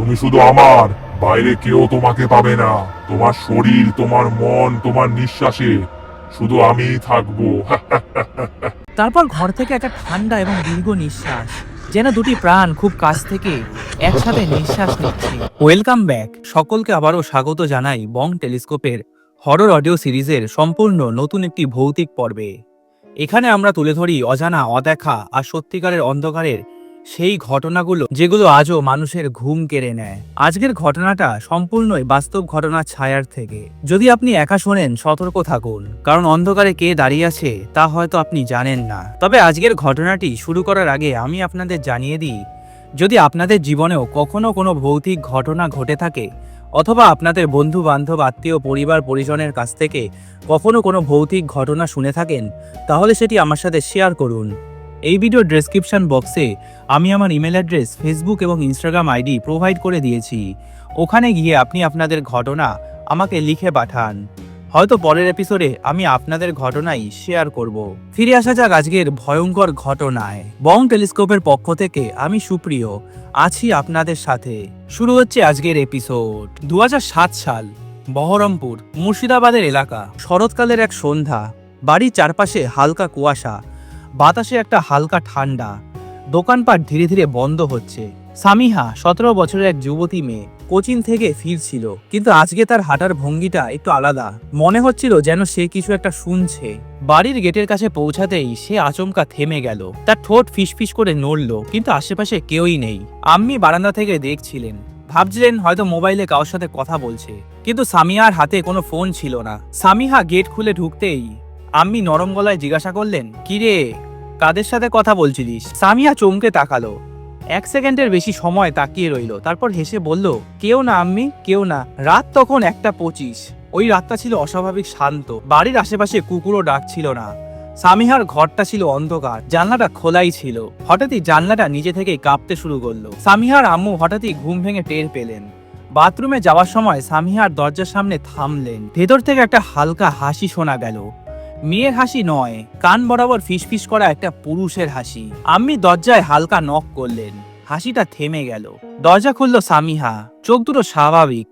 তুমি শুধু আমার বাইরে কেউ তোমাকে পাবে না। তোমার শরীর তোমার মন তোমার নিঃশ্বাসে। শুধু আমিই থাকব। তারপর ঘর থেকে একটা ঠান্ডা এবং দীর্ঘ নিঃশ্বাস যেন দুটি প্রাণ খুব কাছ থেকে একসাথে নিঃশ্বাস নিচ্ছে। Welcome back. সকলকে আবারও স্বাগত জানাই বং টেলিস্কোপের হরর অডিও সিরিজের সম্পূর্ণ নতুন একটি ভৌতিক পর্বে। এখানে আমরা তুলে ধরি অজানা অদেখা আর সত্যিকারের অন্ধকারের সেই ঘটনাগুলো যেগুলো আজও মানুষের ঘুম কেড়ে নেয়। আজকের ঘটনাটা সম্পূর্ণই বাস্তব ঘটনার ছায়ার থেকে। যদি আপনি একা শোনেন, সতর্ক থাকুন। কারণ অন্ধকারে কে দাঁড়িয়ে আছে, তা হয়তো আপনি জানেন না। তবে আজকের ঘটনাটি শুরু করার আগে আমি আপনাদের জানিয়ে দিই, যদি আপনাদের জীবনেও কখনো কোনো ভৌতিক ঘটনা ঘটে থাকে, অথবা আপনাদের বন্ধু বান্ধব আত্মীয়, পরিবার, পরিজনের কাছ থেকে কখনো কোনো ভৌতিক ঘটনা শুনে থাকেন, তাহলে সেটি আমার সাথে শেয়ার করুন। এই ভিডিও ডেসক্রিপশন বক্সে আমি আমার ইমেল অ্যাড্রেস ফেসবুক এবং ইনস্টাগ্রাম আইডি প্রোভাইড করে দিয়েছি। ওখানে গিয়ে আপনি আপনাদের ঘটনা আমাকে লিখে পাঠান। হয়তো পরের এপিসোডে আমি আপনাদের ঘটনাই শেয়ার করব। ফিরে আসা যাক আজকের ভয়ঙ্কর ঘটনায়। বং টেলিস্কোপের পক্ষ থেকে আমি সুপ্রিয়, আছি আপনাদের সাথে। শুরু হচ্ছে আজকের এপিসোড দু হাজার সাত সাল, বহরমপুর, মুর্শিদাবাদের এলাকা। শরৎকালের এক সন্ধ্যা, বাড়ির চারপাশে হালকা কুয়াশা। বাতাসে একটা হালকা ঠান্ডা। দোকানপাট ধীরে ধীরে বন্ধ হচ্ছে। সামিহা, সতেরো বছরের এক যুবতী মেয়ে, কোচিন থেকে ফিরছিল, কিন্তু আজকে তার হাঁটার ভঙ্গিটা একটু আলাদা। মনে হচ্ছিল যেন সে কিছু একটা শুনছে। বাড়ির গেটের কাছে পৌঁছাতেই সে আচমকা থেমে গেল। তার ঠোঁট ফিসফিস করে নড়ল, কিন্তু আশেপাশে কেউই নেই। আম্মি বারান্দা থেকে দেখছিলেন। ভাবছিলেন হয়তো মোবাইলে কারোর সাথে কথা বলছে, কিন্তু সামিয়ার হাতে কোনো ফোন ছিল না। সামিহা গেট খুলে ঢুকতেই আম্মি নরম গলায় জিজ্ঞাসা করলেন, কিরে, কাদের সাথে কথা বলছিলিস? সামিয়া চমকে তাকালো। এক সেকেন্ডের বেশি সময় তাকিয়ে রইল, তারপর হেসে বলল, কেউ না আম্মি, কেউ না। রাত তখন একটা পঁচিশ। ওই রাতটা ছিল অস্বাভাবিক শান্ত। বাড়ির আশেপাশে কুকুরও ডাকছিল না। সামিহার ঘরটা ছিল অন্ধকার, জানলাটা খোলাই ছিল। হঠাৎই জানলাটা নিজে থেকেই কাঁপতে শুরু করল। সামিহার আম্মু হঠাৎই ঘুম ভেঙে টের পেলেন। বাথরুমে যাওয়ার সময় সামিহার দরজার সামনে থামলেন। ভেতর থেকে একটা হালকা হাসি শোনা গেল। মেয়ের হাসি নয়, কান বরাবর ফিসফিস করা একটা পুরুষের হাসি। আম্মি দরজায় হালকা নক করলেন। হাসিটা থেমে গেল। দরজা খুলল সামিহা। চোখ দুটো স্বাভাবিক,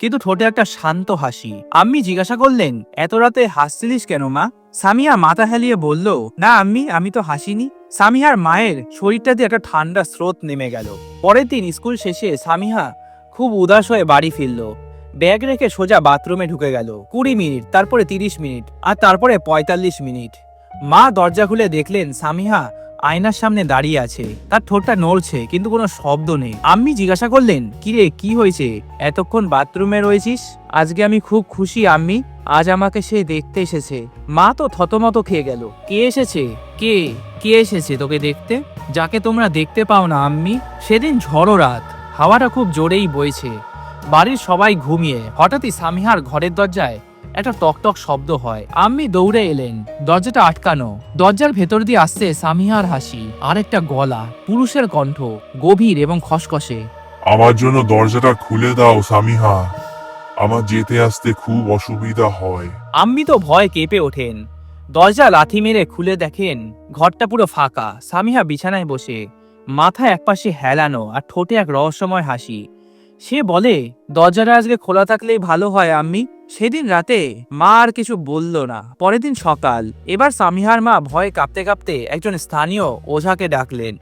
কিন্তু ঠোঁটে একটা শান্ত হাসি। আম্মি জিজ্ঞাসা করলেন, এত রাতে হাসছিলিস কেন মা? সামিয়া মাথা হেলিয়ে বলল, না আম্মি, আমি তো হাসিনি। সামিহার মায়ের শরীরটা দিয়ে একটা ঠান্ডা স্রোত নেমে গেল। পরের দিন স্কুল শেষে সামিহা খুব উদাস হয়ে বাড়ি ফিরল। ব্যাগ রেখে সোজা বাথরুমে ঢুকে গেল। কুড়ি মিনিট, তারপরে তিরিশ মিনিট, আর তারপরে পঁয়তাল্লিশ মিনিট। মা দরজা খুলে দেখলেন সামিহা আয়নার সামনে দাঁড়িয়ে আছে। তার ঠোঁটটা নড়ছে, কিন্তু কোনো শব্দ নেই। আম্মি জিজ্ঞাসা করলেন, কিরে, কি হয়েছে? এতক্ষণ বাথরুমে রয়েছিস? আজকে আমি খুব খুশি, আম্মি। আজ আমাকে সে দেখতে এসেছে। মা তো থতমত খেয়ে গেল। কে এসেছে? কে? কে এসেছে তোকে দেখতে? যাকে তোমরা দেখতে পাও না, আম্মি। সেদিন ঝড়ো রাত। হাওয়াটা খুব জোরেই বইছে। বাড়ির সবাই ঘুমিয়ে হঠাৎই সামিহার ঘরের দরজায় একটা টকটক শব্দ হয়। আম্মি দৌড়ে এলেন। দরজাটা আটকানো। দরজার ভেতর দিয়ে আসছে সামিহার হাসি আর একটা গলা পুরুষের কণ্ঠ গভীর এবং খসখসে। আমার জন্য দরজাটা খুলে দাও সামিহা। আমার যেতে আসতে খুব অসুবিধা হয়। আম্মি তো ভয় কেঁপে ওঠেন। দরজা লাথি মেরে খুলে দেখেন ঘরটা পুরো ফাঁকা। সামিহা বিছানায় বসে মাথা একপাশে হেলানো আর ঠোঁটে এক রহস্যময় হাসি। সে বলে দরজাটা আজকে খোলা থাকলেই ভালো হয় আম্মি। সেদিন রাতে মা আর কিছু বলল না। পরের দিন সকাল এবার সামিহার মা ভয়ে কাঁপতে কাঁপতে একজন স্থানীয় ওঝাকে ডাকলেন।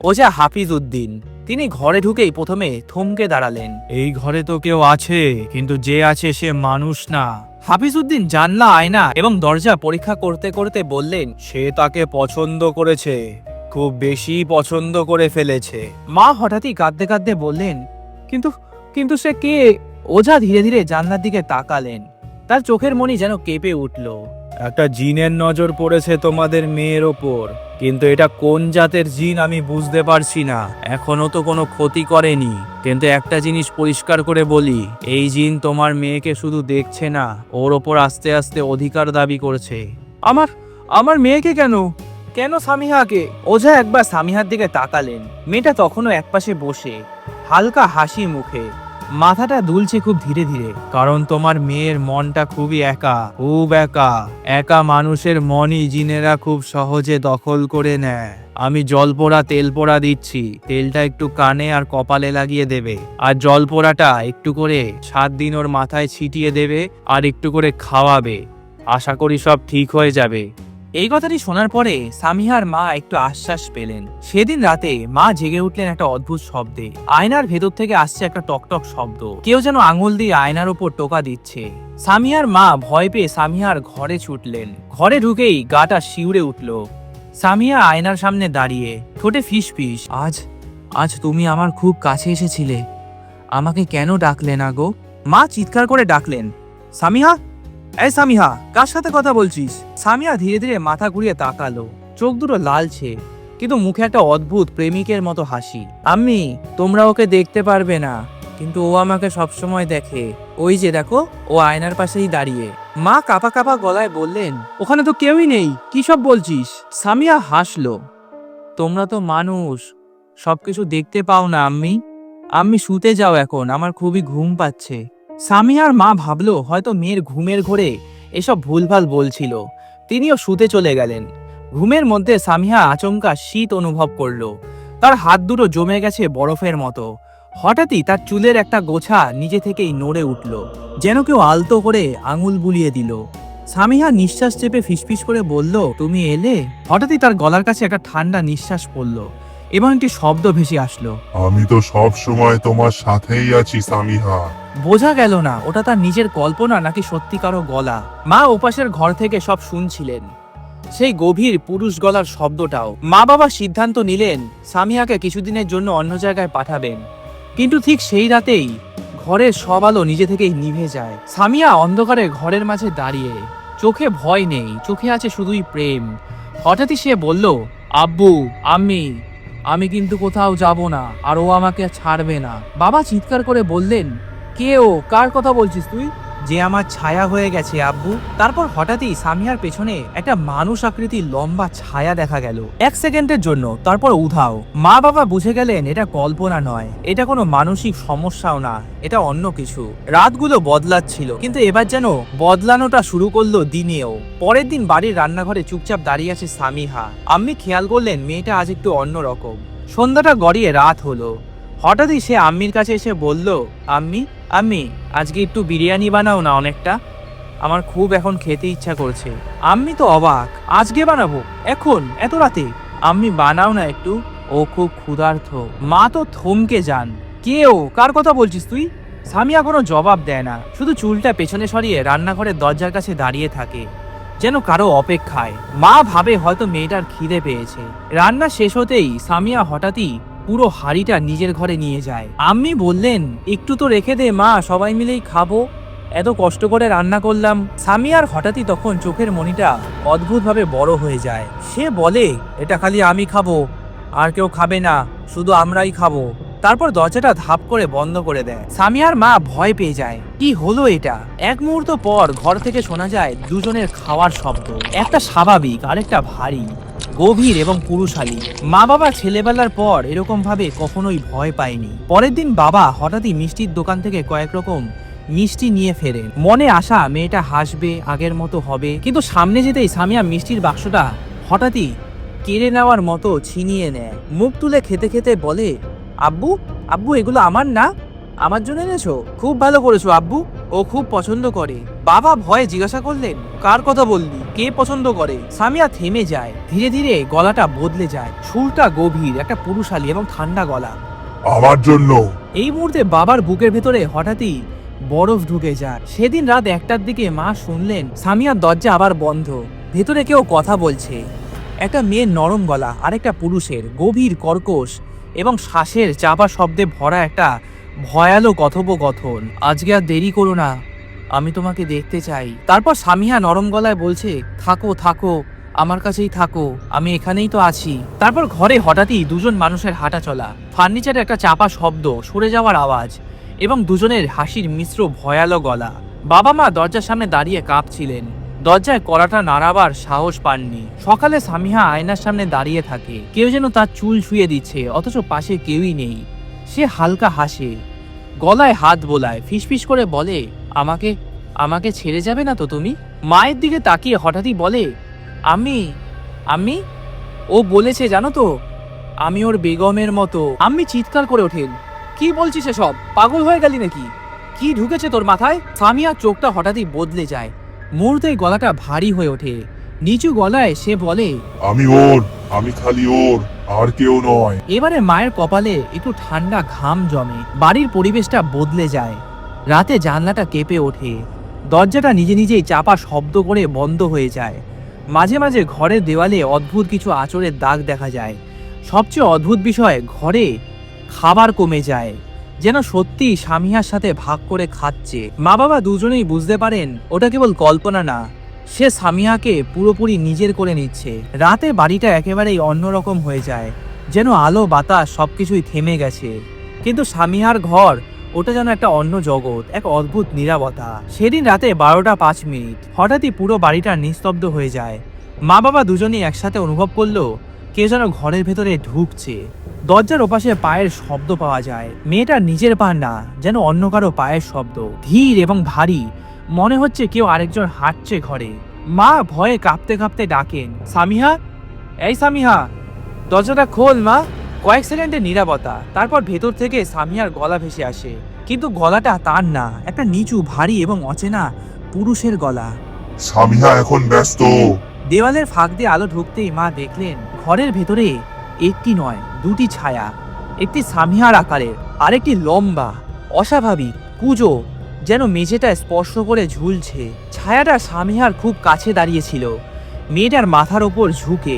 ওঝা হাফিজ উদ্দিন। তিনি ঘরে ঢুকেই প্রথমে থমকে দাঁড়ালেন। এই ঘরে তো কেউ আছে কিন্তু যে আছে সে মানুষ না। হাফিজউদ্দিন জানলা আয়না এবং দরজা পরীক্ষা করতে করতে বললেন সে তাকে পছন্দ করেছে খুব বেশি পছন্দ করে ফেলেছে। মা হঠাৎই কাঁদতে কাঁদতে বললেন কিন্তু কিন্তু সে কে? ওঝা ধীরে ধীরে জানলার দিকে তাকালেন। তার চোখের মনি যেন কেঁপে উঠল। একটা জিনের নজর পড়েছে তোমাদের মেয়ের ওপর কিন্তু এটা কোন জাতের জিন আমি বুঝতে পারছি না। এখনও তো কোনো ক্ষতি করেনি। কিন্তু একটা জিনিস পরিষ্কার করে বলি এই জিন তোমার মেয়েকে শুধু দেখছে না ওর ওপর আস্তে আস্তে অধিকার দাবি করছে। আমার আমার মেয়েকে কেন? কেন সামিহাকে? ওঝা একবার সামিহার দিকে তাকালেন। মেয়েটা তখনও একপাশে বসে। হালকা হাসি মুখে। মাথাটা দুলছে খুব ধীরে ধীরে, কারণ তোমার মেয়ের মনটা খুবই একা, খুব একা। একা মানুষের মনই জিনেরা খুব সহজে দখল করে নেয়। আমি জল পোড়া তেল পোড়া দিচ্ছি, তেলটা একটু কানে আর কপালে লাগিয়ে দেবে। আর জল পোড়াটা একটু করে সাত দিন ওর মাথায় ছিটিয়ে দেবে আর একটু করে খাওয়াবে। আশা করি সব ঠিক হয়ে যাবে। এই কথাটি শোনার পরে সামিহার মা একটু আশ্বাস পেলেন। সেদিন রাতে মা জেগে উঠলেন একটা অদ্ভুত শব্দে। আয়নার ভেতর থেকে আসছে একটা টকটক শব্দ। কেউ যেন আঙুল দিয়ে আয়নার উপর টোকা দিচ্ছে। সামিহার মা ভয় পেয়ে সামিহার ঘরে ছুটলেন। ঘরে ঢুকেই গাটা শিউরে উঠল। সামিয়া আয়নার সামনে দাঁড়িয়ে ঠোঁটে ফিস ফিস আজ আজ তুমি আমার খুব কাছে এসেছিলে। আমাকে কেন ডাকলে না গো? মা চিৎকার করে ডাকলেন, সামিহা এই সামিহা, কার সাথে কথা বলছিস? সামিয়া ধীরে ধীরে মাথা ঘুরিয়ে তাকালো। চোখ দুটো লালছে, কিন্তু মুখে একটা অদ্ভুত প্রেমিকের মতো হাসি। আমি তোমরা ওকে দেখতে পারবে না, কিন্তু ও আমাকে সবসময় দেখে। ওই যে দেখো, ও আয়নার পাশেই দাঁড়িয়ে। মা কাপা কাপা গলায় বললেন, ওখানে তো কেউই নেই, কি সব বলছিস? সামিয়া হাসলো, তোমরা তো মানুষ, সবকিছু দেখতে পাও না, আম্মি। আম্মি, শুতে যাও এখন, আমার খুবই ঘুম পাচ্ছে। সামিয়ার মা ভাবলো হয়তো মেয়ের ঘুমের ঘোরে এসব ভুলভাল বলছিল। তিনিও শুতে চলে গেলেন। ঘুমের মধ্যে সামিয়া আচমকা শীত অনুভব করল। তার হাত দুটো জমে গেছে বরফের মতো। হঠাৎই তার চুলের একটা গোছা নিজে থেকেই নড়ে উঠল, যেন কেউ আলতো করে আঙুল বুলিয়ে দিল। সামিহা নিঃশ্বাস চেপে ফিসফিস করে বলল, তুমি এলে? হঠাৎই তার গলার কাছে একটা ঠান্ডা নিঃশ্বাস পড়ল। এবং একটি শব্দ ভেসে আসলো। আমি তো সব সময় তোমার সাথেই আছি সামিহা। বোঝা গেল না ওটা তার নিজের কল্পনা নাকি সত্যিকারও গলা। মা ওপাশের ঘর থেকে সব শুনছিলেন। সেই গভীর পুরুষ গলার শব্দটাও। মা বাবা সিদ্ধান্ত নিলেন সামিয়াকে কিছুদিনের জন্য অন্য জায়গায় পাঠাবেন। কিন্তু ঠিক সেই রাতেই ঘরের সব আলো নিজে থেকেই নিভে যায়। সামিয়া অন্ধকারে ঘরের মাঝে দাঁড়িয়ে চোখে ভয় নেই চোখে আছে শুধুই প্রেম। হঠাৎই সে বলল আব্বু আম্মি আমি কিন্তু কোথাও যাব না, আর ও আমাকে ছাড়বে না। বাবা চিৎকার করে বললেন, কে ও? কার কথা বলছিস তুই? যে আমার ছায়া হয়ে গেছে, আব্বু। তারপর হঠাৎই সামিয়ার পেছনে একটা মানুষ আকৃতির লম্বা ছায়া দেখা গেল। এক সেকেন্ডের জন্য, তারপর উধাও। মা বাবা বুঝে গেলেন এটা কল্পনা নয়। এটা কোনো মানসিক সমস্যাও না, এটা অন্য কিছু। রাতগুলো বদলাচ্ছিল, কিন্তু এবার যেন বদলানোটা শুরু করল দিনেও। পরের দিন বাড়ির রান্নাঘরে চুপচাপ দাঁড়িয়ে আছে সামিহা। আম্মি খেয়াল করলেন মেয়েটা আজ একটু অন্যরকম সন্ধ্যাটা গড়িয়ে রাত হলো। হঠাৎই সে আম্মির কাছে এসে বলল, আম্মি আম্মি, আজকে একটু বিরিয়ানি বানাও না অনেকটা? আমার খুব এখন খেতে ইচ্ছা করছে। আম্মি তো অবাক। আজকে বানাবো? এখন? এত রাতে? আম্মি, বানাও না একটু। ও খুব ক্ষুধার্থ মা তো থমকে যান। কে ও? কার কথা বলছিস তুই? সামিয়া কোনো জবাব দেয় না। শুধু চুলটা পেছনে সরিয়ে রান্নাঘরের দরজার কাছে দাঁড়িয়ে থাকে। যেন কারও অপেক্ষায়। মা ভাবে হয়তো মেয়েটার খিদে পেয়েছে। রান্না শেষ হতেই সামিয়া হঠাৎই পুরো হাড়িটা নিজের ঘরে নিয়ে যায়। আম্মি বললেন, একটু তো রেখে দে মা, সবাই মিলেই খাব। এত কষ্ট করে রান্না করলাম। সামিয়ার হঠাৎই তখন চোখের মনিটা অদ্ভুতভাবে বড় হয়ে যায়। সে বলে, এটা খালি আমি খাব, আর কেউ খাবে না, শুধু আমরাই খাব। তারপর দরজাটা ধাপ করে বন্ধ করে দেয়। সামিয়ার মা ভয় পেয়ে যায়, কি হলো এটা? এক মুহূর্ত পর ঘর থেকে শোনা যায় দুজনের খাওয়ার শব্দ। একটা স্বাভাবিক, আরেকটা ভারী। গভীর এবং পুরুষালী। মা বাবা ছেলেবেলার পর এরকম ভাবে কখনোই ভয় পায়নি। পরের দিন বাবা হঠাৎই মিষ্টির দোকান থেকে কয়েক রকম মিষ্টি নিয়ে ফেরে মনে আশা, মেয়েটা হাসবে, আগের মতো হবে। কিন্তু সামনে যেতেই সামিয়া মিষ্টির বাক্সটা হঠাৎই কেড়ে নেওয়ার মতো ছিনিয়ে নেয়। মুখ তুলে খেতে খেতে বলে, আব্বু আব্বু, এগুলো আমার না? আমার জন্য এনেছো? খুব ভালো করেছ আব্বু। ও খুব পছন্দ করে। বাবা ভয়ে জিজ্ঞাসা করলেন কার কথা বললি? কে পছন্দ করে? সামিয়া থেমে যায়। ধীরে ধীরে গলাটা বদলে যায়। সুরটা গভীর একটা পুরুষালী এবং ঠান্ডা গলা। আমার জন্য। এই মুহূর্তে বাবার বুকের ভেতরে হঠাৎই বরফ ঢুকে যায়। সেদিন রাত একটার দিকে মা শুনলেন সামিয়ার দরজা আবার বন্ধ। ভেতরে কেউ কথা বলছে। একটা মেয়ের নরম গলা আর একটা পুরুষের গভীর কর্কশ এবং শ্বাসের চাপা শব্দে ভরা একটা ভয়ালো কথোপকথন। আজকে আর দেরি করো না। আমি তোমাকে দেখতে চাই। তারপর সামিহা নরম গলায় বলছে, থাকো থাকো, আমার কাছেই থাকো, আমি এখানেই তো আছি। তারপর ঘরে হঠাৎই দুজন মানুষের হাঁটা চলা। ফার্নিচারে একটা চাপা শব্দ, সরে যাওয়ার আওয়াজ, এবং দুজনের হাসির মিশ্র ভয়ালো গলা। বাবা মা দরজার সামনে দাঁড়িয়ে কাঁপছিলেন। দরজায় কড়াটা নাড়াবার সাহস পাননি। সকালে সামিহা আয়নার সামনে দাঁড়িয়ে থাকে। কেউ যেন তার চুল ছুঁয়ে দিচ্ছে, অথচ পাশে কেউই নেই। সে হালকা হাসে। গলায় হাত বোলায়, ফিসফিস করে বলে, আমাকে আমাকে ছেড়ে যাবে না তো তুমি? মায়ের দিকে তাকিয়ে হঠাৎই বলে, আমি আমি? ও বলেছে, জানো তো, আমি ওর বেগমের মতো। আমি চিৎকার করে ওঠেন, কি বলছিস সব পাগল হয়ে গেলি নাকি? কি ঢুকেছে তোর মাথায়? সামিয়ার চোখটা হঠাৎই বদলে যায়, মুহূর্তেই গলাটা ভারী হয়ে ওঠে। নিচু গলায় সে বলে আমি ওর আমি খালি ওর আর কেউ নয়। এবারে মায়ের কপালে একটু ঠান্ডা ঘাম জমে বাড়ির পরিবেশটা বদলে যায়। রাতে জানলাটা কেঁপে ওঠে। দরজাটা নিজে নিজেই চাপা শব্দ করে বন্ধ হয়ে যায়। মাঝে মাঝে ঘরের দেওয়ালে অদ্ভুত কিছু আঁচড়ের দাগ দেখা যায়। সবচেয়ে অদ্ভুত বিষয় ঘরে খাবার কমে যায়। যেন সত্যি স্বামীহার সাথে ভাগ করে খাচ্ছে। মা বাবা দুজনেই বুঝতে পারেন ওটা কেবল কল্পনা না। সে সামিয়াকে পুরোপুরি নিজের করে নিচ্ছে। রাতে বাড়িটা একেবারেই অন্যরকম হয়ে যায়। যেন আলো, বাতাস সবকিছুই থেমে গেছে। কিন্তু সামিহার ঘর, ওটা যেন একটা অন্য জগৎ, এক অদ্ভুত নিরাপত্তা। সেদিন রাতে বারোটা পাঁচ মিনিট, হঠাৎই পুরো বাড়িটা নিস্তব্ধ হয়ে যায়। মা বাবা দুজনেই একসাথে অনুভব করল, কে যেন ঘরের ভেতরে ঢুকছে। দরজার ওপাশে পায়ের শব্দ পাওয়া যায়। মেয়েটা নিজের পা না, যেন অন্য কারও পায়ের শব্দ। ধীর এবং ভারী মনে হচ্ছে কেউ আরেকজন হাঁটছে ঘরে। মা ভয়ে কাঁপতে কাঁপতে ডাকেন সামিহা? এই সামিহা দরজাটা খোল মা। কয়েক সেকেন্ডের নিরাপত্তা তারপর ভেতর থেকে সামিয়ার গলা ভেসে আসে। কিন্তু গলাটা তার না একটা নিচু ভারী এবং অচেনা পুরুষের গলা। সামিহা এখন ব্যস্ত। দেওয়ালের ফাঁক দিয়ে আলো ঢুকতেই মা দেখলেন ঘরের ভেতরে একটি নয় দুটি ছায়া। একটি সামিহার আকারের আরেকটি লম্বা অস্বাভাবিক কুজো। যেন মেঝেটা স্পর্শ করে ঝুলছে। ছায়াটা সামিহার খুব কাছে দাঁড়িয়েছিল। মেয়েটার মাথার ওপর ঝুঁকে,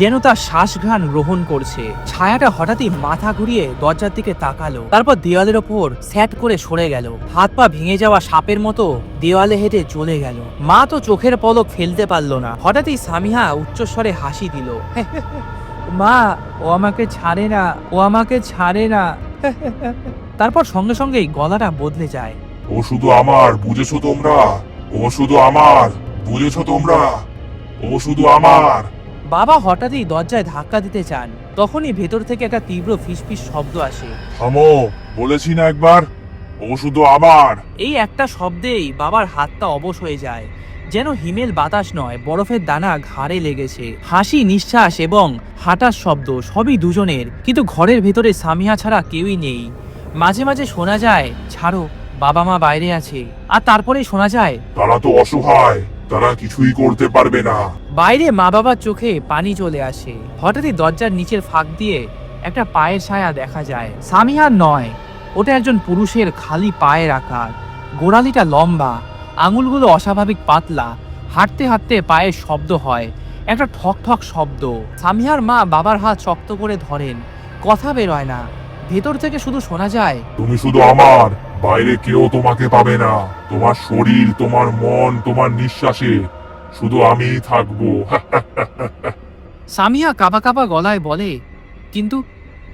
যেন তার শ্বাসঘ্রাণ গ্রহণ করছে। ছায়াটা হঠাৎই মাথা ঘুরিয়ে দরজার দিকে তাকালো। তারপর দেওয়ালের ওপর স্যাট করে সরে গেল। হাত পা ভেঙে যাওয়া সাপের মতো দেওয়ালে হেঁটে চলে গেল। মা তো চোখের পলক ফেলতে পারল না। হঠাৎই সামিহা উচ্চস্বরে হাসি দিল। মা, ও আমাকে ছাড়ে না, ও আমাকে ছাড়ে না। তারপর সঙ্গে সঙ্গেই গলাটা বদলে যায়। ও শুধু আমার বুঝেছ তোমরা? ও শুধু আমার বুঝেছ তোমরা? ও শুধু আমার। বাবা হঠাৎই দরজায় ধাক্কা দিতে চান। তখনই ভেতর থেকে একটা তীব্র ফিসফিস শব্দ আসে। থামো বলেছি না একবার ও শুধু আমার। এই একটা শব্দেই বাবার হাতটা অবশ হয়ে যায়। যেন হিমেল বাতাস নয় বরফের দানা ঘাড়ে লেগেছে। হাসি নিঃশ্বাস এবং হাঁটার শব্দ সবই দুজনের কিন্তু ঘরের ভেতরে সামিয়া ছাড়া কেউই নেই। মাঝে মাঝে শোনা যায় ছাড়ো। বাবা মা বাইরে আছে। আর তারপরেই শোনা যায় তারা তো অসহায় তারা কিছুই করতে পারবে না। বাইরে মা বাবার চোখে পানি চলে আসে। হঠাৎই দরজার নিচের ফাঁক দিয়ে একটা পায়ের ছায়া দেখা যায়। সামিহার নয় ওটা একজন পুরুষের খালি পায়ের আকার। গোড়ালিটা লম্বা আঙুলগুলো অস্বাভাবিক পাতলা হাঁটতে হাঁটতে পায়ের শব্দ হয় একটা ঠক ঠক শব্দ। সামিহার মা বাবার হাত শক্ত করে ধরেন কথা বেরোয় না। ভেতর থেকে শুধু শোনা যায় তুমি শুধু আমার বাইরে কেউ তোমাকে পাবে না। তোমার শরীর তোমার মন তোমার নিঃশ্বাসে। শুধু আমিই থাকব। সামিয়া কাপা কাপা গলায় বলে কিন্তু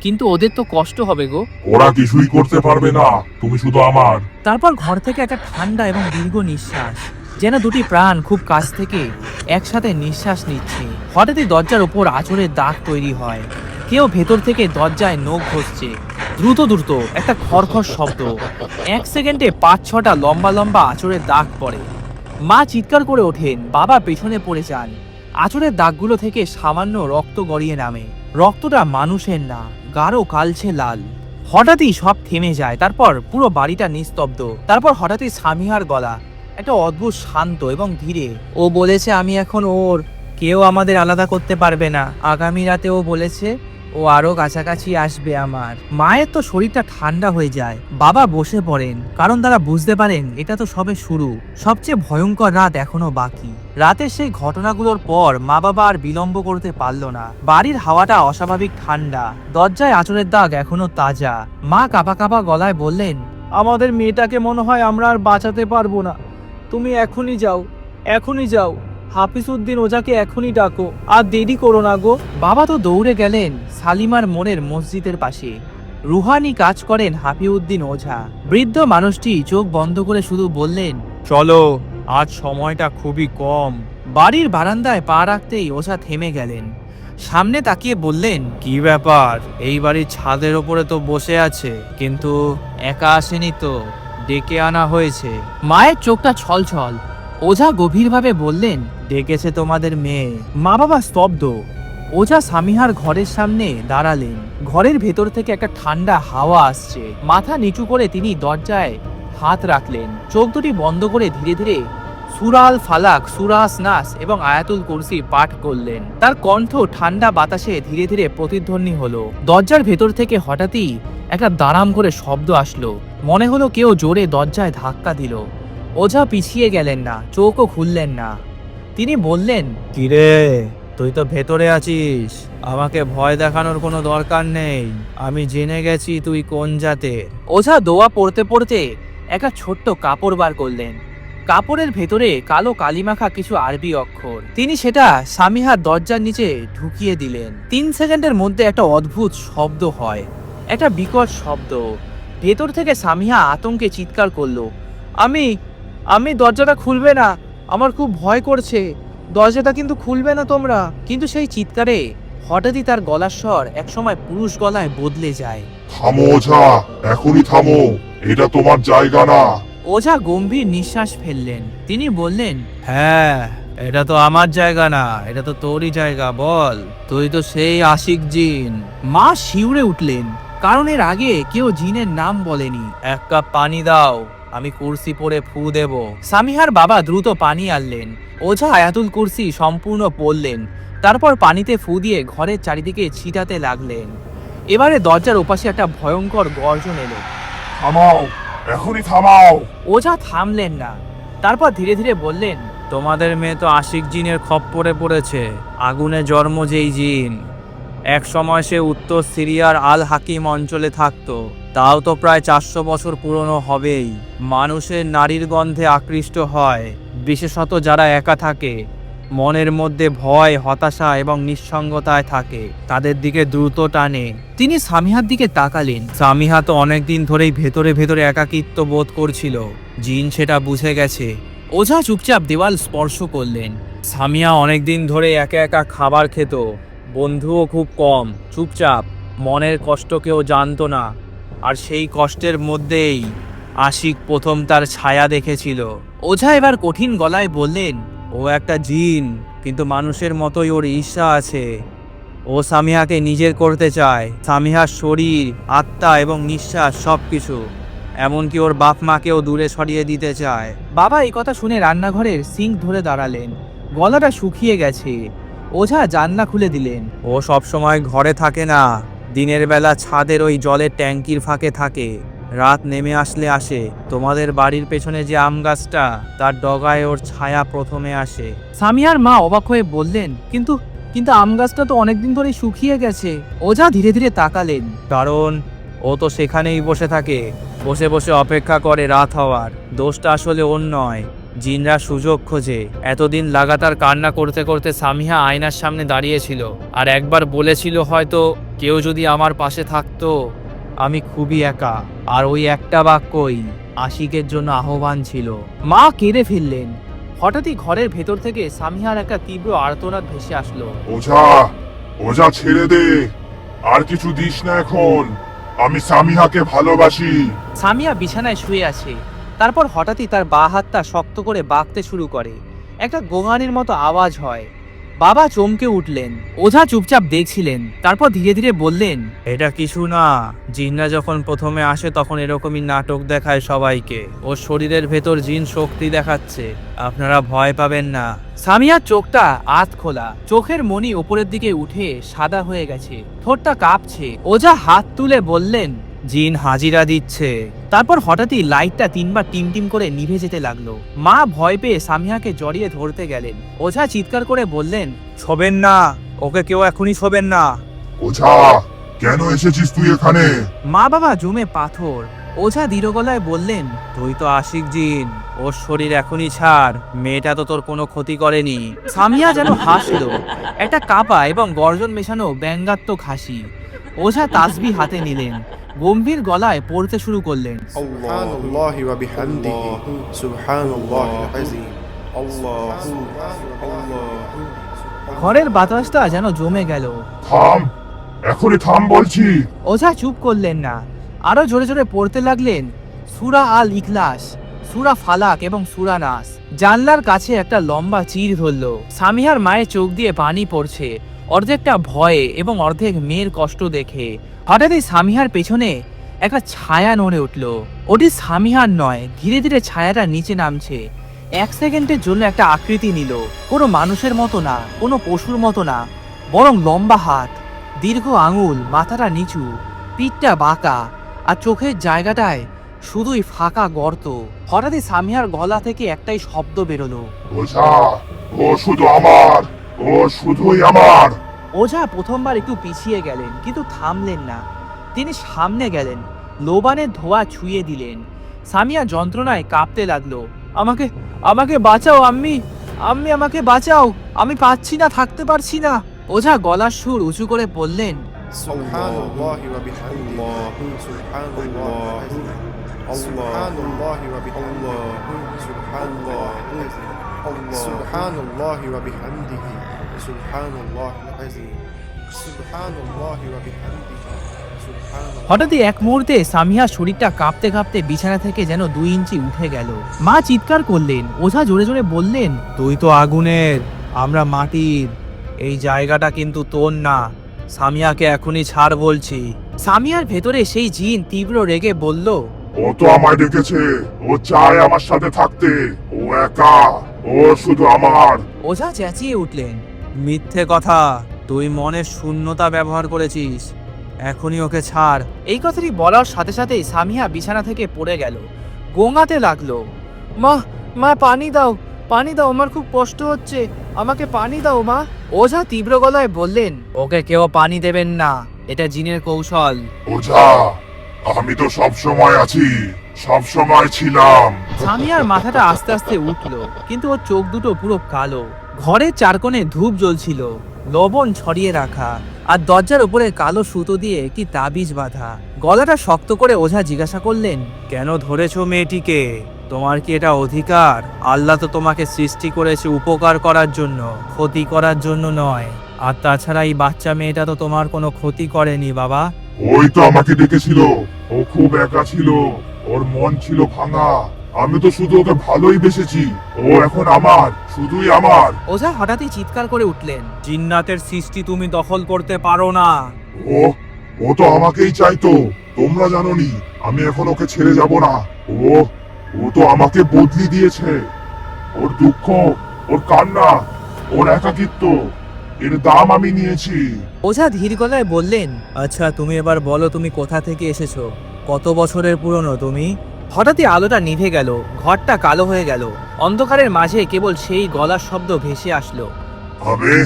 কিন্তু ওদের তো কষ্ট হবে গো। ওরা কিছুই করতে পারবে না। তুমি শুধু আমার। তারপর ঘর থেকে একটা ঠান্ডা এবং দীর্ঘ নিঃশ্বাস যেন দুটি প্রাণ খুব কাছ থেকে একসাথে নিঃশ্বাস নিচ্ছে। হঠাৎই দরজার ওপর আঁচড়ের দাগ তৈরি হয়। কেউ ভেতর থেকে দরজায় নখ ঘষছে। দ্রুত দ্রুত একটা খড়খড় শব্দ। এক সেকেন্ডে পাঁচ, ছটা লম্বা লম্বা আঁচড়ের দাগ পড়ে। মা চিৎকার করে ওঠেন, বাবা পেছনে পড়ে যান। আঁচড়ের দাগগুলো থেকে সামান্য রক্ত গড়িয়ে নামে। রক্তটা মানুষের না, গাঢ় কালছে লাল। হঠাৎই সব থেমে যায়, তারপর পুরো বাড়িটা নিস্তব্ধ। তারপর হঠাৎই স্বামীহার গলা, একটা অদ্ভুত শান্ত এবং ধীরে। ও বলেছে, আমি এখন ওর, কেউ আমাদের আলাদা করতে পারবে না। আগামী রাতে ও বলেছে ও আরও কাছাকাছি আসবে আমার। মায়ের তো শরীরটা ঠান্ডা হয়ে যায়। বাবা বসে পড়েন। কারণ তারা বুঝতে পারেন, এটা তো সবে শুরু। সবচেয়ে ভয়ঙ্কর রাত এখনও বাকি। রাতের সেই ঘটনাগুলোর পর মা বাবা আর বিলম্ব করতে পারল না। বাড়ির হাওয়াটা অস্বাভাবিক ঠান্ডা। দরজায় আঁচড়ের দাগ এখনও তাজা। মা কাপা কাপা গলায় বললেন, আমাদের মেয়েটাকে মনে হয় আমরা আর বাঁচাতে পারব না। তুমি এখনই যাও এখনই যাও। হাফিজউদ্দিন ওজাকে এখনই ডাকো। আর দেরি করো না গো। বাবা তো দৌড়ে গেলেন সালিমার মোড়ের মসজিদের পাশে। রুহানি কাজ করেন হাফিউদ্দিন ওঝা। বৃদ্ধ মানুষটি চোখ বন্ধ করে শুধু বললেন চলো আজ সময়টা খুবই কম। বাড়ির বারান্দায় পা রাখতেই ওঝা থেমে গেলেন। সামনে তাকিয়ে বললেন কি ব্যাপার? এই বাড়ির ছাদের ওপরে তো বসে আছে কিন্তু একা আসেনি তো ডেকে আনা হয়েছে। মায়ের চোখটা ছলছল। ওঝা গভীরভাবে বললেন ডেকেছে তোমাদের মেয়ে। মা বাবা স্তব্ধ। ওঝা সামিহার ঘরের সামনে দাঁড়ালেন। ঘরের ভেতর থেকে একটা ঠান্ডা হাওয়া আসছে। মাথা নিচু করে তিনি দরজায় হাত রাখলেন। চোখ দুটি বন্ধ করে ধীরে ধীরে সুরাল ফালাক, সুরাস নাস এবং আয়াতুল কুরসি পাঠ করলেন। তার কণ্ঠ ঠান্ডা বাতাসে ধীরে ধীরে প্রতিধ্বনি হলো। দরজার ভেতর থেকে হঠাৎই একটা দাঁড়াম করে শব্দ আসলো। মনে হলো কেউ জোরে দরজায় ধাক্কা দিল। ওঝা পিছিয়ে গেলেন না, চোখও খুললেন না। তিনি বললেন কিরে তুই তো ভেতরে আছিস। আমাকে ভয় দেখানোর কোনো দরকার নেই। আমি জেনে গেছি তুই কোন জাতের। ওঝা দোয়া পড়তে পড়তে একটা ছোট্ট কাপড় বার করলেন। কাপড়ের ভেতরে কালো কালিমাখা কিছু আরবি অক্ষর। তিনি সেটা স্বামীহার দরজার নিচে ঢুকিয়ে দিলেন। তিন সেকেন্ডের মধ্যে একটা অদ্ভুত শব্দ হয়। একটা বিকট শব্দ। ভেতর থেকে স্বামীহা আতঙ্কে চিৎকার করল আমি আমি দরজাটা খুলবে না। আমার খুব ভয় করছে। দরজাটা কিন্তু খুলবে না তোমরা। কিন্তু সেই চিৎকারে হঠাৎই তার গলার স্বর একসময় পুরুষ গলায় বদলে যায়। থামো ওঝা! এখনই থামো। এটা তোমার জায়গা না। ওঝা গম্ভীর নিঃশ্বাস ফেললেন। তিনি বললেন হ্যাঁ এটা তো আমার জায়গা না। এটা তো তোরই জায়গা বল। তুই তো সেই আশিক জিন। মা শিউরে উঠলেন। কারণ এর আগে কেউ জিনের নাম বলেনি। এক কাপ পানি দাও। আমি কুরসি পরে ফু দেব। সামিহার বাবা দ্রুত পানি আনলেন। ওঝা আয়াতুল কুর্সি সম্পূর্ণ পড়লেন। তারপর পানিতে ফু দিয়ে ঘরের চারিদিকে ছিটাতে লাগলেন। এবারে দরজার ওপাশে একটা ভয়ঙ্কর গর্জন এলো। থামাও এখনই থামাও। ওঝা থামলেন না। তারপর ধীরে ধীরে বললেন তোমাদের মেয়ে তো আশিক জিনের খপ্পরে পড়েছে। আগুনে জন্ম যেই জিন। এক সময় সে উত্তর সিরিয়ার আল হাকিম অঞ্চলে থাকতো। তাও তো প্রায় চারশো বছর পুরনো হবেই। মানুষের নারীর গন্ধে আকৃষ্ট হয়, বিশেষত যারা একা থাকে। মনের মধ্যে ভয়, হতাশা এবং নিঃসঙ্গতায় থাকে। তাদের দিকে দ্রুত টানে। তিনি সামিহার দিকে তাকালেন। সামিহা তো অনেকদিন ধরেই ভেতরে ভেতরে একাকিত্ব বোধ করছিল। জিন সেটা বুঝে গেছে। ওঝা চুপচাপ দেওয়াল স্পর্শ করলেন। সামিয়া অনেকদিন ধরে একা একা খাবার খেত। বন্ধুও খুব কম, চুপচাপ, মনের কষ্ট কেউ জানতো না। আর সেই কষ্টের মধ্যেই আশিক প্রথম তার ছায়া দেখেছিল। ওঝা এবার কঠিন গলায় বললেন, ও একটা জিন, কিন্তু মানুষের মতোই ওর ঈর্ষা আছে। ও সামিহাকে নিজের করতে চায়। সামিহার শরীর, আত্মা এবং নিঃশ্বাস সব কিছু এমনকি ওর বাপ মাকেও দূরে সরিয়ে দিতে চায়। বাবা এই কথা শুনে রান্নাঘরের সিঙ্ক ধরে দাঁড়ালেন। গলাটা শুকিয়ে গেছে। ওঝা জানলা খুলে দিলেন। ও সব সময় ঘরে থাকে না। দিনের বেলা ছাদের ওই জলের ট্যাঙ্কির ফাঁকে থাকে। রাত নেমে আসলে আসে। তোমাদের বাড়ির পেছনে যে আম গাছটা তার ডগায় ওর ছায়া প্রথমে আসে। সামিয়ার মা অবাক হয়ে বললেন কিন্তু কিন্তু আম গাছটা তো অনেকদিন ধরে শুকিয়ে গেছে। ওঝা ধীরে ধীরে তাকালেন। কারণ ও তো সেখানেই বসে থাকে। বসে বসে অপেক্ষা করে রাত হওয়ার। দোষটা আসলে ওর নয়। জিনরা সুযোগ খোঁজে। এতদিন লাগাতার কান্না করতে করতে সামিহা আয়নার সামনে দাঁড়িয়েছিল আর একবার বলেছিল হয়তো কেউ যদি আমার পাশে থাকতো। আমি খুবই একা আর ওই একটা বাক্যই আশিকের জন্য আহ্বান ছিল। মা কেঁদে ফেললেন। হঠাৎই ঘরের ভেতর থেকে সামিহার একটা তীব্র আর্তনাদ ভেসে আসলো। ওঝা ওঝা ছেড়ে দে। আর কিছু দিস না এখন। আমি সামিহাকে ভালোবাসি। সামিয়া বিছানায় শুয়ে আছে। তারপর হঠাৎই তার বা হাতটা শক্ত করে বাঁকতে শুরু করে। একটা গোঙানির মতো আওয়াজ হয়। বাবা চমকে উঠলেন। ওঝা চুপচাপ দেখছিলেন। তারপর ধীরে ধীরে বললেন এটা কিছু না। জিনরা যখন প্রথমে আসে তখন এরকমই নাটক দেখায় সবাইকে। ওর শরীরের ভেতর জিন শক্তি দেখাচ্ছে। আপনারা ভয় পাবেন না। সামিয়ার চোখটা আত খোলা। চোখের মনি ওপরের দিকে উঠে সাদা হয়ে গেছে। ঠোঁটটা কাঁপছে। ওঝা হাত তুলে বললেন জিন হাজিরা দিচ্ছে। তারপর হঠাৎই লাইটটা তিনবার টিম টিম করে নিভে যেতে লাগল। মা ভয় পেয়ে সামিয়াকে জড়িয়ে ধরতে গেলেন। ওঝা চিৎকার করে বললেন ছবেন না ওকে কেউ এখনই ছবেন না। ওঝা কেন এসেছিস তুই এখানে? মা বাবা জমে পাথর। ওঝা দৃঢ় গলায় বললেন তুই তো আশিক জিন ওর শরীর এখনই ছাড় মেয়েটা তো তোর কোনো ক্ষতি করেনি। সামিয়া যেন হাসলো। একটা কাপা এবং গর্জন মেশানো ব্যঙ্গাত্মক হাসি। ওঝা তাসবি হাতে নিলেন। গম্ভীর গলায় পড়তে শুরু করলেন। ঘরের বাতাসটা যেন জমে গেল। থাম এখনই থাম বলছি। ওঝা চুপ করলেন না। আরও জোরে জোরে পড়তে লাগলেন সুরা আল ইখলাস সুরা ফালাক এবং সুরা নাস। জানলার কাছে একটা লম্বা চির ধরল। সামিহার মায়ের চোখ দিয়ে পানি পড়ছে। অর্ধেকটা ভয়ে এবং অর্ধেক মেয়ের কষ্ট দেখে। হঠাৎই সামিহার পেছনে একটা ছায়া নড়ে উঠল। ওটি সামিহার নয়, ধীরে ধীরে ছায়াটা নিচে নামছে। এক সেকেন্ডের জন্য একটা আকৃতি নিল। কোনো মানুষের মতো না, কোনো পশুর মতো না, বরং লম্বা হাত, দীর্ঘ আঙুল, মাথাটা নিচু, পিঠটা বাঁকা, আর চোখের জায়গাটায় শুধুই ফাঁকা গর্ত। হঠাৎই সামিহার গলা থেকে একটাই শব্দ বেরোলো। শুধু আমার। ও শুধুই আমার। ওঝা প্রথমবার একটু পিছিয়ে গেলেন কিন্তু থামলেন না। তিনি সামনে গেলেন লোবানের ধোয়া ছুঁয়ে দিলেন। সামিয়া যন্ত্রণায় কাঁপতে লাগল আমাকে আমাকে বাঁচাও আম্মি আম্মি আমাকে বাঁচাও আমি পাচ্ছি না থাকতে পারছি না। ওঝা গলার সুর উঁচু করে বললেন সুবহানাল্লাহি ওয়া বিহামদিহি। হঠাৎই এক মুহূর্তে সামিয়া শরীরটা কাঁপতে কাঁপতে বিছানা থেকে যেন দুই ইঞ্চি উঠে গেল। মা চিৎকার করলেন ওঝা জোরে জোরে বললেন তুই তো আগুনের আমরা মাটির এই জায়গাটা কিন্তু তোর না সামিয়াকে এখনই ছাড় বলছি। সামিয়ার ভেতরে সেই জিন তীব্র রেগে বলল ও তো আমায় ডেকেছে ও চায় আমার সাথে থাকতে ও একা ও শুধু আমার। ওঝা চেঁচিয়ে উঠলেন মিথ্যে কথা তুই মনের শূন্যতা ব্যবহার করেছিস। এখনই ওকে ছাড়। এই কথাটি বলার সাথে সাথেই সামিয়া বিছানা থেকে পড়ে গেল। গোঙাতে লাগল। মা মা পানি দাও পানি দাও আমার খুব কষ্ট হচ্ছে। আমাকে পানি দাও মা। ওঝা তীব্র গলায় বললেন ওকে কেউ পানি দেবেন না। এটা জিনের কৌশল। ওঝা আমি তো সব সময় আছি সব সময় ছিলাম। সামিয়ার মাথাটা আস্তে আস্তে উঠল কিন্তু ওর চোখ দুটো পুরো কালো। ঘরের চারকোণে ধূপ জ্বলছিল লবণ ছড়িয়ে রাখা আর দরজার উপরে কালো সুতো দিয়ে একটি তাবিজ বাঁধা। গলাটা শক্ত করে ওঝা জিজ্ঞাসা করলেন কেন ধরেছো মেয়েটিকে? তোমার কি এটা অধিকার? আল্লাহ তো তোমাকে সৃষ্টি করেছে উপকার করার জন্য ক্ষতি করার জন্য নয়। আর তাছাড়া এই বাচ্চা মেয়েটা তো তোমার কোনো ক্ষতি করেনি বাবা। ওই তো আমাকে ডেকেছিল। ও খুব একা ছিল। ওর মন ছিল ভাঙা। আমি তো শুধু ওকে ভালোই বেসেছি। ও এখন আমার শুধুই আমার। ওঝা হঠাৎই চিৎকার করে উঠলেন। জিন্নাতের সৃষ্টি তুমি দখল করতে পারো না। ও ও তো আমাকেই চাইতো। তোমরা জানোনি আমি এখন ওকে ছেড়ে যাব না। ও ও তো আমাকে বদলি দিয়েছে। ওর দুঃখ ওর কান্না ওর একাকিত্ব এর দাম আমি নিয়েছি। ওঝা ধীর গলায় বললেন আচ্ছা তুমি এবার বলো তুমি কোথা থেকে এসেছ? কত বছরের পুরনো তুমি? হঠাৎই আলোটা নিভে গেল ঘরটা কালো হয়ে গেল। অন্ধকারের মাঝে কেবল সেই গলার শব্দ ভেসে আসলো। আমি?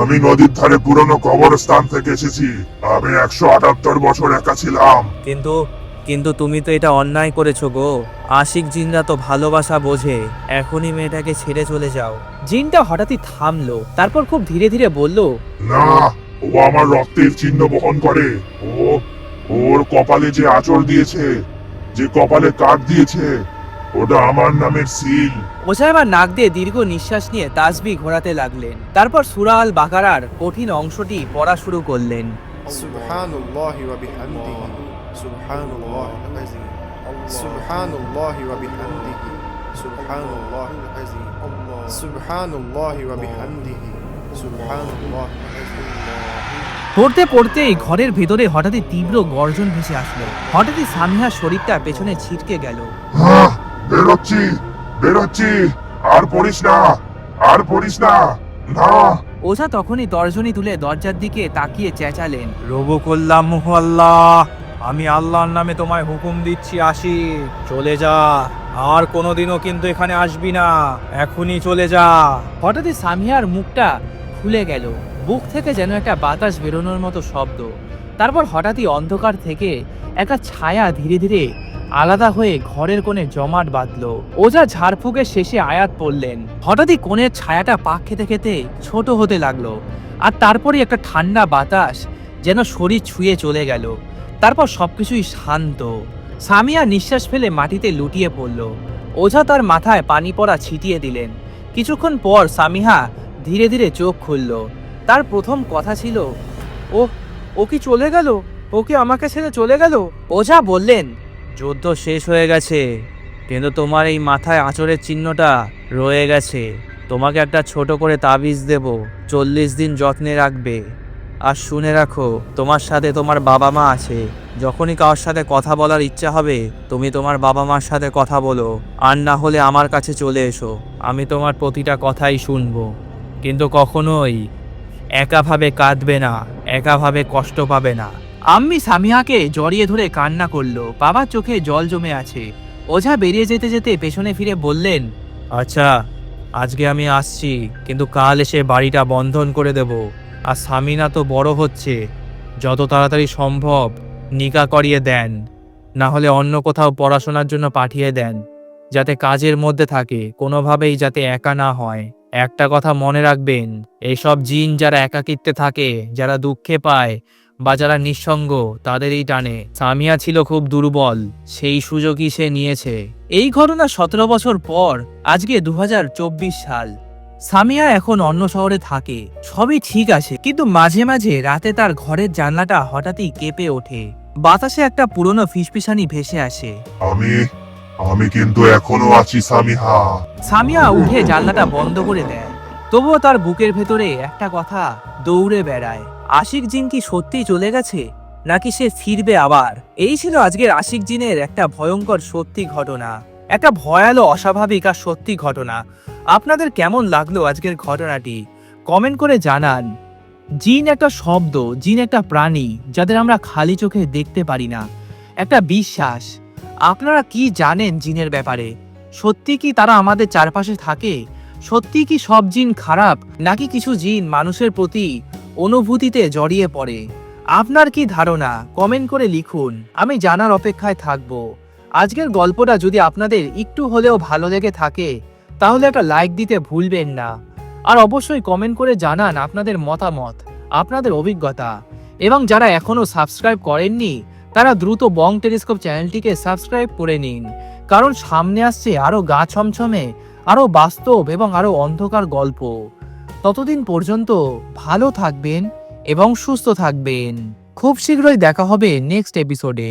আমি নদীর ধারে পুরনো কবরস্থান থেকে এসেছি। আমি একশো আটাত্তর বছর একা ছিলাম। কিন্তু কিন্তু তুমি তো এটা অন্যায় করেছ গো। আশিক জিনরা তো ভালোবাসা বোঝে। এখনই মেয়েটাকে ছেড়ে চলে যাও। জিনটা হঠাৎই থামলো তারপর খুব ধীরে ধীরে বলল না ও আমার রক্তের চিহ্ন বহন করে। ও ওর কপালে যে আচর দিয়েছে। যে কপালে কাট দিয়েছে ওটা আমার নামের সিল। মোসাইবা নাক দিয়ে দীর্ঘ নিঃশ্বাস নিয়ে তাসবি ঘোরাতে লাগলেন। তারপর সুরাল বাকারার কঠিন অংশটি পড়া শুরু করলেন। সুবহানাল্লাহি ওয়া বিহামদিহি সুবহানাল্লাহিল আযীম সুবহানাল্লাহি ওয়া বিহামদিহি সুবহানাল্লাহি ওয়া বিহামদিহি সুবহানাল্লাহিল পড়তে পড়তেই ঘরের ভেতরে হঠাৎই তীব্র গর্জন ভেসে আসলো। হঠাৎই সামিহার শরীরটা পেছনে ছিটকে গেল। হ্যাঁ বেরোচ্ছি বেরোচ্ছি। আর পড়িস না আর পড়িস না। না। ওঝা তখনই তর্জনী তুলে দরজার দিকে তাকিয়ে চেঁচালেন। রবু করলাম আল্লাহ। আমি আল্লাহর নামে তোমায় হুকুম দিচ্ছি আসি চলে যা। আর কোনোদিনও কিন্তু এখানে আসবি না। এখনই চলে যা। হঠাৎই সামিয়ার মুখটা খুলে গেল। বুক থেকে যেন একটা বাতাস বেরোনোর মতো শব্দ। তারপর হঠাৎই অন্ধকার থেকে একটা ছায়া ধীরে ধীরে আলাদা হয়ে ঘরের কোণে জমাট বাঁধলো। ওঝা ঝাড়ফুঁকের শেষে আয়াত পড়লেন। হঠাৎই কোণের ছায়াটা পাক খেতে খেতে ছোট হতে লাগল আর তারপরে একটা ঠান্ডা বাতাস যেন শরীর ছুঁয়ে চলে গেল। তারপর সবকিছুই শান্ত। সামিয়া নিঃশ্বাস ফেলে মাটিতে লুটিয়ে পড়ল। ওঝা তার মাথায় পানি পড়া ছিটিয়ে দিলেন। কিছুক্ষণ পর সামিহা ধীরে ধীরে চোখ খুলল। তার প্রথম কথা ছিল ও ও কি চলে গেল? ও কি আমাকে ছেড়ে চলে গেল? ওঝা বললেন, যুদ্ধ শেষ হয়ে গেছে, কিন্তু তোমার এই মাথায় আঁচড়ের চিহ্নটা রয়ে গেছে। তোমাকে একটা ছোট করে তাবিজ দেব, চল্লিশ দিন যত্নে রাখবে। আর শুনে রাখো, তোমার সাথে তোমার বাবা মা আছে। যখনই কারোর সাথে কথা বলার ইচ্ছা হবে, তুমি তোমার বাবা মার সাথে কথা বলো। আর না হলে আমার কাছে চলে এসো, আমি তোমার প্রতিটা কথাই শুনব। কিন্তু কখনোই একাভাবে কাঁদবে না, একাভাবে কষ্ট পাবে না। আম্মি সামিয়াকে জড়িয়ে ধরে কান্না করল। বাবার চোখে জল জমে আছে। ওঝা বেরিয়ে যেতে যেতে পেছনে ফিরে বললেন আচ্ছা আজকে আমি আসছি, কিন্তু কাল এসে বাড়িটা বন্ধন করে দেব। আর সামিনা তো বড় হচ্ছে। যত তাড়াতাড়ি সম্ভব নিকা করিয়ে দেন। না হলে অন্য কোথাও পড়াশোনার জন্য পাঠিয়ে দেন, যাতে কাজের মধ্যে থাকে, কোনোভাবেই যাতে একা না হয়। একটা কথা মনে রাখবেন এইসব জিন যারা একাকিত্বে থাকে, যারা দুঃখে পায় বা যারা নিঃসঙ্গ, তাদেরই টানে। সামিয়া ছিল খুব দুর্বল, সেই সুযোগই সে নিয়েছে। এই ঘটনা সতেরো বছর পর, আজকে দু হাজার চব্বিশ সাল। সামিয়া এখন অন্য শহরে থাকে, সবই ঠিক আছে, কিন্তু মাঝে মাঝে রাতে তার ঘরের জানলাটা হঠাৎই কেঁপে ওঠে। বাতাসে একটা পুরনো ফিসফিসানি ভেসে আসে। আমি আমি কিন্তু এখনও আছি সামিহা। সামিয়া উঠে জানলাটা বন্ধ করে দেয়। তবুও তার বুকের ভেতরে একটা কথা দৌড়ে বেড়ায়। আশিক জিন কি সত্যি চলে গেছে? নাকি সে ফিরবে আবার? এই ছিল আজকের আশিক জিনের একটা ভয়ঙ্কর সত্যি ঘটনা। একটা ভয়ালো অস্বাভাবিক আর সত্যি ঘটনা। আপনাদের কেমন লাগল আজকের ঘটনাটি? কমেন্ট করে জানান। জিন একটা শব্দ, জিন একটা প্রাণী, যাদের আমরা খালি চোখে দেখতে পারি না। একটা বিশ্বাস আপনারা কি জানেন জিনের ব্যাপারে? সত্যি কি তারা আমাদের চারপাশে থাকে? সত্যি কি সব জিন খারাপ, নাকি কিছু জিন মানুষের প্রতি অনুভূতিতে জড়িয়ে পড়ে? আপনার কি ধারণা? কমেন্ট করে লিখুন। আমি জানার অপেক্ষায় থাকব। আজকের গল্পটা যদি আপনাদের একটু হলেও ভালো লেগে থাকে, তাহলে একটা লাইক দিতে ভুলবেন না। আর অবশ্যই কমেন্ট করে জানান আপনাদের মতামত, আপনাদের অভিজ্ঞতা। এবং যারা এখনও সাবস্ক্রাইব করেননি তারা দ্রুত বং টেলিস্কোপ চ্যানেলটিকে সাবস্ক্রাইব করে নিন। কারণ সামনে আসছে আরও গা ছমছমে, আরও বাস্তব এবং আরও অন্ধকার গল্প। ততদিন পর্যন্ত ভালো থাকবেন এবং সুস্থ থাকবেন। খুব শীঘ্রই দেখা হবে নেক্সট এপিসোডে